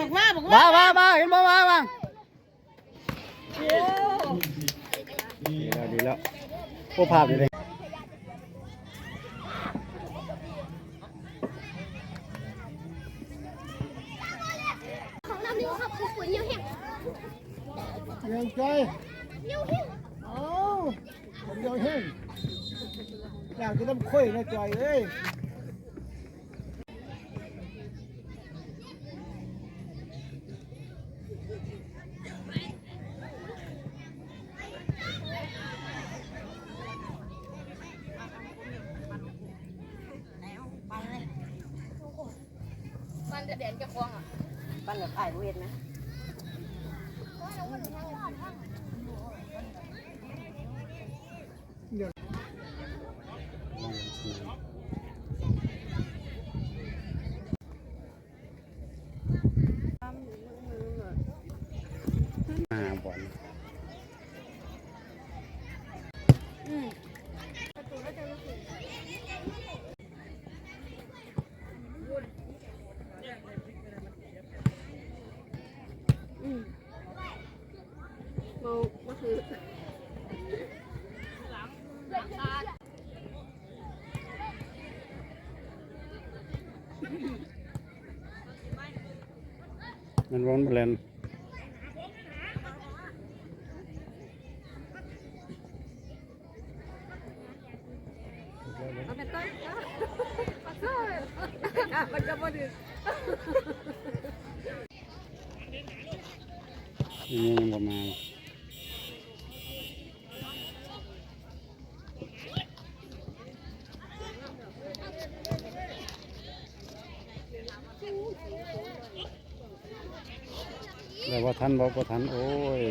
บอกว่าบอกว้าว่าว้าว้าเห็นบ่ว้าว้าดีแล้วดีแล้วโอ้ภาพดีเลยของเรานี่ครับคือปุ๋ยเยี่ยวแห้งเลี้ยงใจเยี่ยวแห้งเอาผมเลี้ยงแห้งอยากจะน้ำข้อยนะจอยเอ้ย จะเด่นจะควงอะปั้นแบบอ้ายเฮ็ดนะ มันร้อนไปแล้วเอาเป็นต้นปักเซ่มันจะมาดึงนี่ยังบ่มาแล้วว่าทันบ่บ่ทันโอ้ย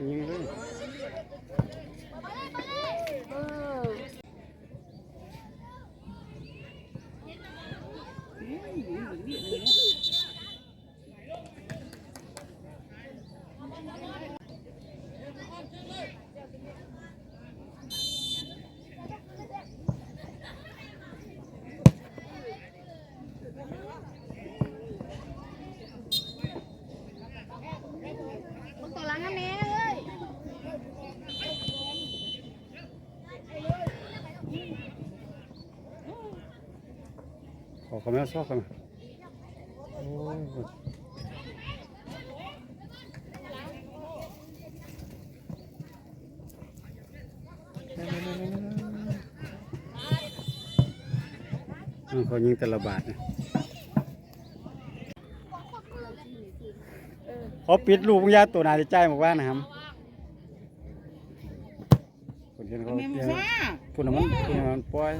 งเลย เออ มึงตัวหลังอันนี้เลย ขอคำแม่ซอกกันโอ้ยมันเขายิงแต่ละบาทเนี่ยเขาปิดลูกยาตัวนาจะใจายบอกว่านะครับคนเห็นเขาแม่เตรียมฟ้าพูดน่ะมันพูดน่ะมันปล่อย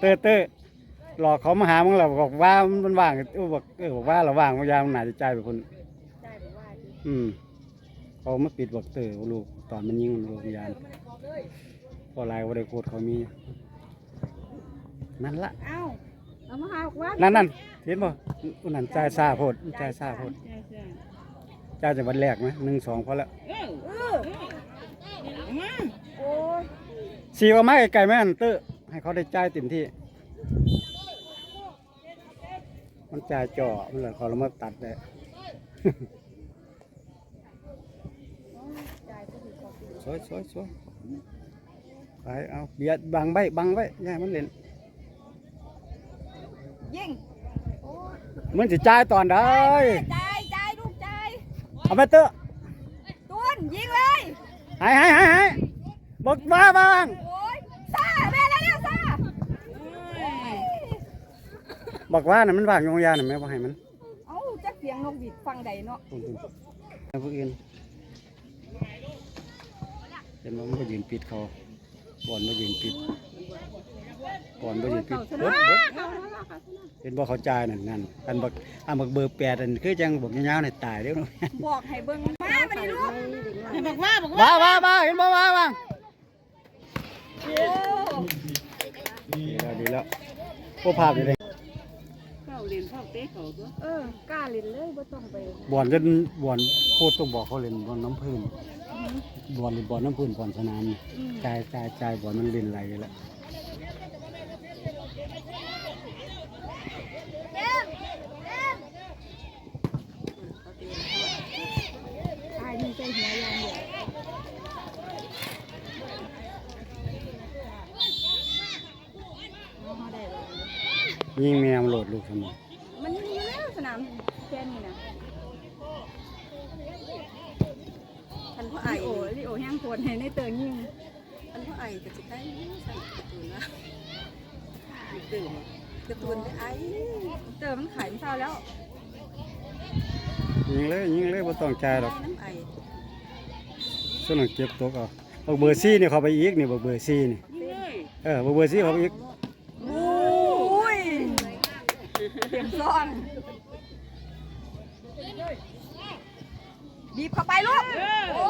เต้อเต้อหลอกเขามาหามึงเราบอกว่ามันว่างเออบอกเออบอกว่าเราว่างพยายามหนาจะใจายไปคนอืมเขามาปิดบอกเต้อลูกตอนมันยิงมันโรงพยาบาลพอลายว่าได้โคตรเขามี นั่นละเอ้าเอามาหาว่านั่นนั่นเห็นบ่อุ่นนั่นจ่ายซาโพดจ่ายซาโพดใช่ใช่จ่ายจากวันแรกไหมหนึ่งสองพอแล้วเออเออเอามาโอ้ยสีออกมาไกลๆไหมอันเตอร์ ให้เขาได้จ่ายเต็มที่ มันจ่ายจ่อมันเลยเขาเรามาตัดได้สวยสวยสวยไปเอาเบียดบังไว้บังไว้อย่าให้มันเล่นยิงมันจะจ่ายตอนได้ใจใจลูกใจเอาไปเตอร์ตุนยิงเลยหายหายหายหายบอกว่าบ้าง โอ้ยซาแม่แล้วเนี่ยซา บอกว่าน่ะมันว่างโยงยาน่ะแม่บอกให้มันเอ้าจักเสียงนกหวีดฟังใดเนาะตุ้มๆแล้วพวกอื่นเห็นว่ามันก็ยืนปิดเขาบอลมายืนปิดก่อนบ่สิผิดเบิดเบิดเห็นบ่เข้าใจนั่นนั่นอันบักอันบักเบอร์แปดอันคือจังบอกยาวๆนี่ตายเด้อบอกให้เบิ่งมาบัดนี้ลูกให้บอกว่าบอกว่าว้าวว้าวว้าวเห็นบ่ว้าวว้าวดีแล้วดีแล้วโอ้ภาพดีเลยเข้าเรียน เข้าเตะเขาตัวเออกล้าเล่นเลยบ่ต้องไปบ่อนกันบ่อนโคตรต้องบอกเขาเล่นบ่อนน้ำพื้นบ่อนบ่อนน้ำพื้นบ่อนสนามนี่จ่ายจ่ายจ่ายบ่อนมันเล่นไหลแล้วอายนี่ใจหัวอย่างเดียวเอาได้บ่ยิงแมวโหลดลูกทำไมมันมีอยู่แล้วสนามแค่นี้นะ ท่านพ่อไอไอ้โอลิโอแห้งปวดให้ในเตือนยิ่งท่านพ่อไอ้ก็จะได้ใส่การ์ตูนนะตื่นการ์ตูนได้ไอ้เตือนมันขายไม่เท่าแล้วยิงเลยยิงเลยบ่ต้องจ่ายหรอกน้ำไอ้ส่วนหลังเก็บตกเอาบักเบอร์ซี่นี่เขาไปอีกนี่บักเบอร์ซี่นี่นี่เลยเออบักเบอร์ซี่เขาไปอีกโอ้ยเต็มซ่อน บีบเข้าไปลูก โอ้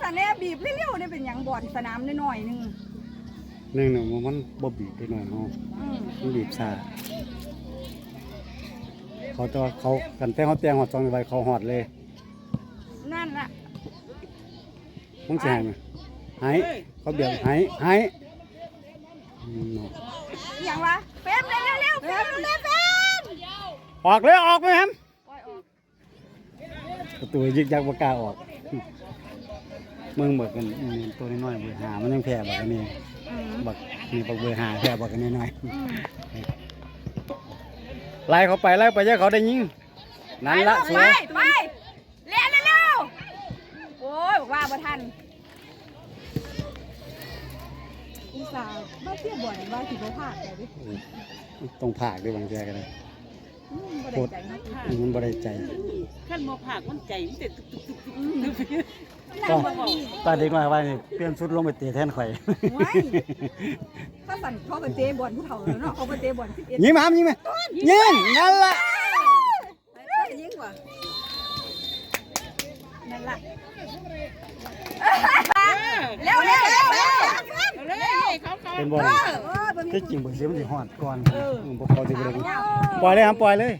สนแน่บีบเร็วๆนี่เป็นหยังบ่อนสนามน้อยๆหนึงหนึ่งหนึ่งมันบ่บีบไปหน่อยเฮาอืมมันบีบซาเขาตัวเขากันแต่เขาแต่งหอดซองไว้เขาหอดเลยนั่นล่ะมึงสิให้ไหมให้เขาเบียดให้ให้อืมเนาะอหย่างวะเฟมเร็วๆเร็วๆเฟมเร็วๆเฟมออกเลยออกไปแฮมปล่อยออก ประตูยึกยักบ่กล้าออกมึงเบิกกันอืมตัวน้อยๆเบอร์หามันยังแพ้บักอันนี้อืมบักนี่บักเบอร์หาแพ้บักอันนี้น้อยอืมไล่เขาไปไล่ไปเยอะเขาได้ยิงนั่นละสไปวยไปเร็วเร็วๆโอ้ยบอกว่าบ่ทันอุตส่าห์มาเทียบบ่อนว่าสิบ่พลาดแต่ดิ ต้องผากด้วยบางแจกันเลย อืมบ่ได้ใจนะมันบ่ได้ใจขั้นโมผากมันใจมันแต่ตุกตุกตุกตุกก็ตอนเด็กน้อยว่านี่เปลี่ยนชุดลงไปเตะแทนข่อยไว้ถ้าสั่นเขาก็เตะบ่อนผู้เฒ่าแล้วเนาะเขาก็เตะบ่อน11ยิงมายิงมายิงนั่นละได้ยิ่งกว่านั่นล่ะเร็วเร็วเร็วเร็วเอาเลยเขาเขาเป็นบอลเออเออบ่มี ที่จริงเบอร์เสียมันสิฮอดก่อนอืมบ่เขาสิบ่ได้ปล่อยเลยครับปล่อยเลย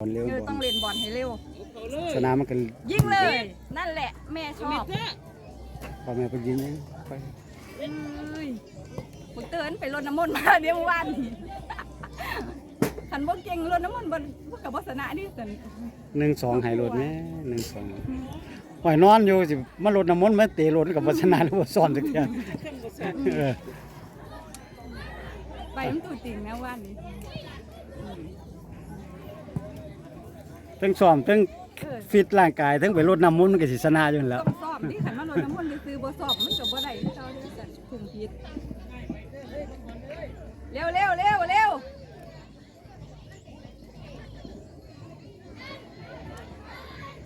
บอลเร็วเออบอต้องลเล่นบอลให้เร็วเขาเลยสนามมันก็ยิงเลย นั่นแหละ แม่ชอบเถอะพ่อแม่เพิ่นยิงไปเอ้ยผมเตือนไปรดน้ำมนต์มาเดี๋ยววันนี้ขันบ่เก่งรดน้ำมนต์บ่บ่กับบ่ชนะนี่สัน1 2ให้รถแม่1 2หอยนอนอยู่สิมาลดน้ำมนต์มาเตะรถกับบ่ชนะหรือบ่ซ้อนจักเที่ยขึ้นก็สั่นเออไปมันตัวจริงนะวันนี้ ทั้งซ้อมทั้งฟิตร่างกายทั้งไปรดน้ำมนต์มันก็สิชนะอยู่นั่นแหล้ว ต้องสอบนี่ขันมารดน้ำมันต์ซื้อๆบ่สอบมันก็บ่ได้เจ้าเด้อสันคุมผิดเร็วเร็วเร็วเร็ว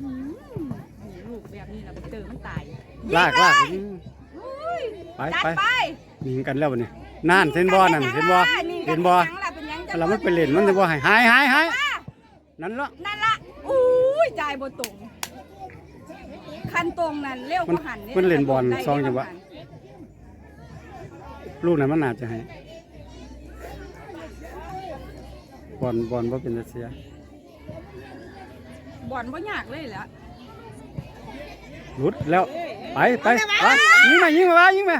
อืมลูกลากลากอุ้ยไปจัดไปไปยิงกันแล้วบัดนี้นั่นเห็นบ่นั่นเห็นบ่เห็นบ่เป็นหยังล่ะเป็นหยังแล้วมันไปเล่นมันจะบ่ให้หายหายหายนั่นละนั่นละ จ่ายบ่ตรงคันตรงนั่นเร็วกว่าหันมันเล่นบอลซองจังหวะลูกนั้นมันน่าจะให้บอลบอลบ่เป็นตาเสียบอลบ่ยากเลยแหละหลุดแล้วไปไปไปยิงมายิงมายิงมา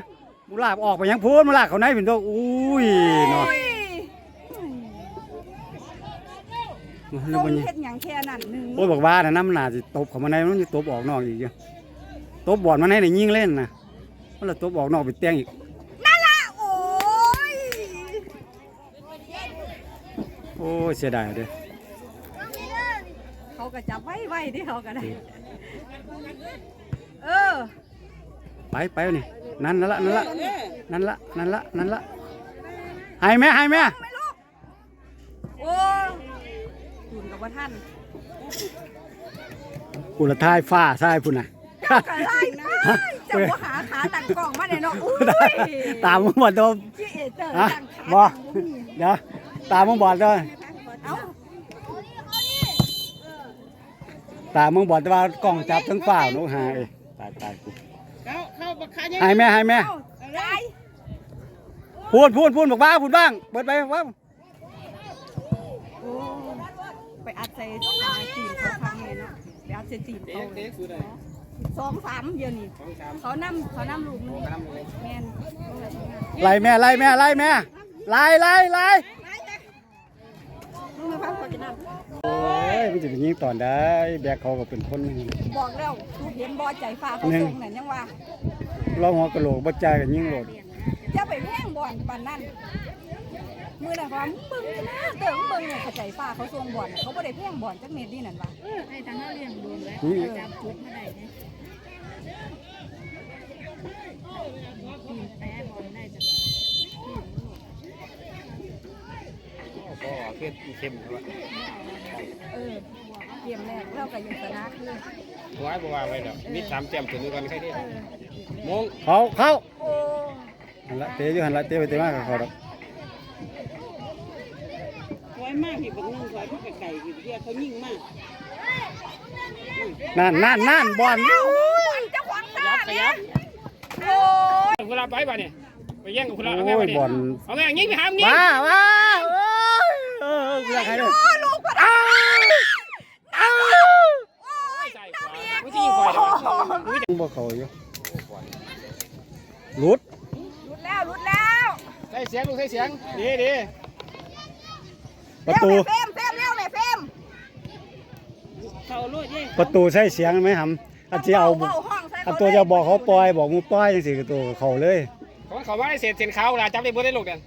มูลากออกไปยังพูนมูลากเขาไหนเป็นตัวอุ้ยเนาะ อุ้ย แล้ตวรงมันยิงเฮ็ดหยังแค่นั้นหนึงโอ้ยบอกว่านะน้ำหนาสิตบเขามาในมันจะตบออกนอกอีกเยอะตบบอลมาในนี่ยิงเล่นนะมันละตบออกนอกไปแต้งอีกนั่นละโอ้ยโอ้ยเสียดายเด้อเขาก็จับไว้ไว้ที่เขาก็ได้เออไปไปนี่นั่นนั่นละนั่นละนั่นละนั่นละนั่นละให้แม่ให้แม่ไม่ลูกโอ้ยคุณกั บว่าท่านกูละทายฟ้าทายพุ่นน่ะก็ไล่นะจะบ่หาขาตั้งกล้องมาเนี่ยเนาะอุ้ยตามมึงบอลตัวที่เอเจอร์ฮะตั้งขาบ่ตั้งบ่มีเดี๋ยวตามมึงบอลตัวเอ้าตามมึงบอลแต่ว่ากล้องจับทั้งฟ้าหนูหาเอ้ยตายตายกูเข้าเข้าบักขายังให้แม่ให้แม่ เอ้าได้พูดพูดพูดบอกบ้าพูดบ้าง เปิดไปว่าโอ้ ไปอัดใส่ขาตีนเขาพังเลยเนาะไปอัดใส่ตีนเขาเลยสองสามเดียวนี่เขานำเขานำลูกนึงแม่นต้องเลยทำงานไล่แม่ไล่แม่ไล่แม่ไล่ไล่ไล่มึงมาพักผ่อนจะนโอ้ยมันจะเป็นยิงตอนได้แบกเขาก็เป็นคนหนึ่งำบอกแล้วลูกเห็นบ่ใจฟ้าเขาหนึ่งส่งนั่นยังว่าเราหัวกะโหลกบ่ใจายกันยิงโหลดจะไปแพงบ่อนปานนั้น มือน่ะความมึงนะเติงมึงเนี่ยเขาใจฟ้าเขาส่งบ่อนน่ะเขาบ่ได้แพงบ่อนจักเม็ดนี่นั่นว่าเออให้ทางเราเลี้ยงดูแล้วนี่จับทุกมาได้เนี่ยปีนแปะบอลได้จังก็เข้มเข้มครับเออเกมแรกเราก็ยังชนะคือไว้บ่ว่าไว้ดอกมีสามแต้มถึงกันใครได้มงเขาเขาโอ้หันละเตะอยู่หันละเตะไปเตะมากกับเขาดอก ถอยมากที่บักนึงถอยเพื่อไก่ที่เพื่อเขายิ่งมากนั่นนั่นนั่นบอลเจ้าขวางตายับขยับโอ้ยคุณลาไปป่ะเนี่ยไปแย่งกับคุณลาเอาไงโอ้วะยเนี่ยบอลเอาไงยิงไปหามยิงว้าว้าโอ้ยเออเออกูอยากให้ด้วยโอ้ลูกก็ได้ใส่ขวาไม่ใช่ยิงขวาเดี๋ยวมันบ่เขาอยู่หลุดรุดแล้วรุดแล้วใส่เสียงลูกใส่เสียงดีดี ประตูเร็วแม่เฟรมเฟรมเร็วแม่เฟรมเขาโลดเย่ประตูใส่เสียงไหมหำอันที่เอาห้องใส่อันตัวจะบอกเขาปล่อยบอกมึงปล่อยจังสิกับตัวเขาเลย เขาเขาว่าได้เศษเศษขาวลาจับได้บ่ได้ลูกเด่น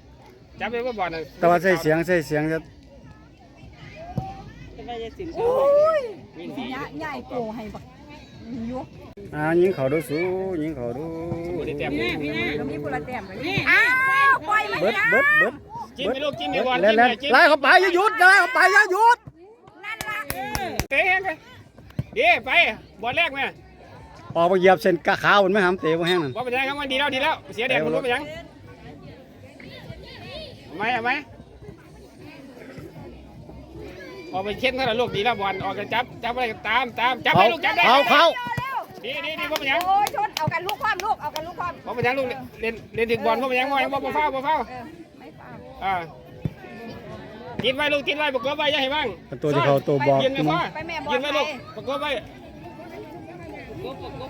จับได้บ่บอลน่ะแต่ว่าใส่เสียงใส่เสียงจะจะไปจะสินโอ้ยวิ่งดียะใหญ่โกให้บักยุกอ่ายิงเขาดูสูยิงเขาดูบ่ได้แต้มเลยแล้วมีพลแต้มเลยอ้าวปล่อยมันเบิดนะเบิดเบิด จิ้มไปลูกจิ้มไปบอลแล้จิ้วมแล้วไปจิ้มไล่เขาไปอย่าหยุดไล่เขาไปอย่าหยุดนั่นล่ะเตะไปดีไปบอลแรกแม่ออกมาเหยียบเส้นกะขาวมันไม่หำเตะบ่แห้งนั่นบอลเป็นยังครับมันดีแล้วดีแล้วเสียแดดมันรู้เป็นยังไม่เอาไหมออกไปเช็ดเท่าไหร่ลูกดีแล้วบอลออกกันจับจับอะไรตามตามจับเขาให้ลูกจับได้เขาเขาดีดีดีพ่อเป็นยังโอ้ยชนเอากันลูกความลูกเอากันลูกความพ่อเป็นยังลูกเล่นเล่นถึงบอลพ่อเป็นยังพ่อยังพ่อเฝ้าพ่อเฝ้าเออไม่เปล่า อ่ากินไว้ลูกกินไว้ประกอบไว้อย่าให้บ้างตัวจะเขาตัวบอก ยืนไว้พ่อไปแม่บอยืลนไปไว้ลูกประกอบไว้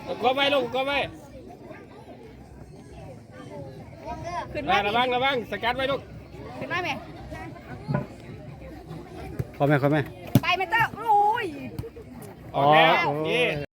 ประกอบไว้ลูกประกอบไว้ขึ้นอ่ามาระวังระวังสกัดไว้ลูกขึ้นมาแม่ขอแม่ขอแม่ไปแม่เจ้าโอ้ย ออกแล้วอ๋อนี่